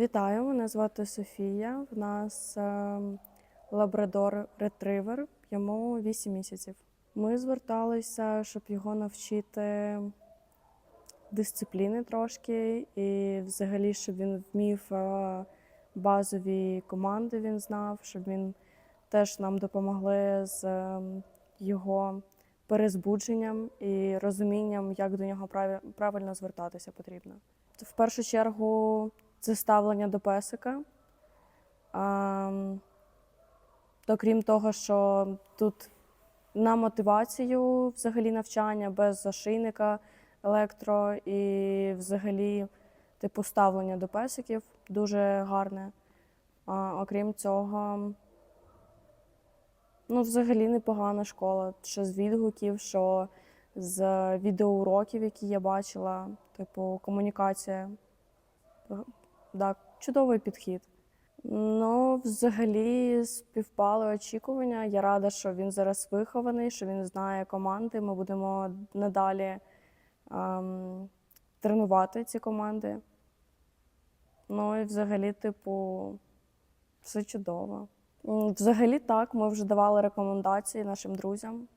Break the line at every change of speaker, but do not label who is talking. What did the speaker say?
Вітаю, мене звати Софія. В нас лабрадор ретривер, йому 8 місяців. Ми зверталися, щоб його навчити дисципліни трошки, і взагалі, щоб він вмів е, базові команди, він знав, щоб він теж нам допомогли з е, його перезбудженням і розумінням, як до нього правильно звертатися потрібно. В першу чергу це ставлення до песика. А, то крім того, що тут на мотивацію взагалі навчання без зашийника електро і взагалі типу ставлення до песиків дуже гарне. А, окрім цього, ну, взагалі непогана школа. Що з відгуків, що з відеоуроків, які я бачила, типу комунікація. Так, чудовий підхід. Ну, взагалі, співпали очікування. Я рада, що він зараз вихований, що він знає команди. Ми будемо надалі ем, тренувати ці команди. Ну і взагалі, типу, все чудово. Взагалі, так, ми вже давали рекомендації нашим друзям.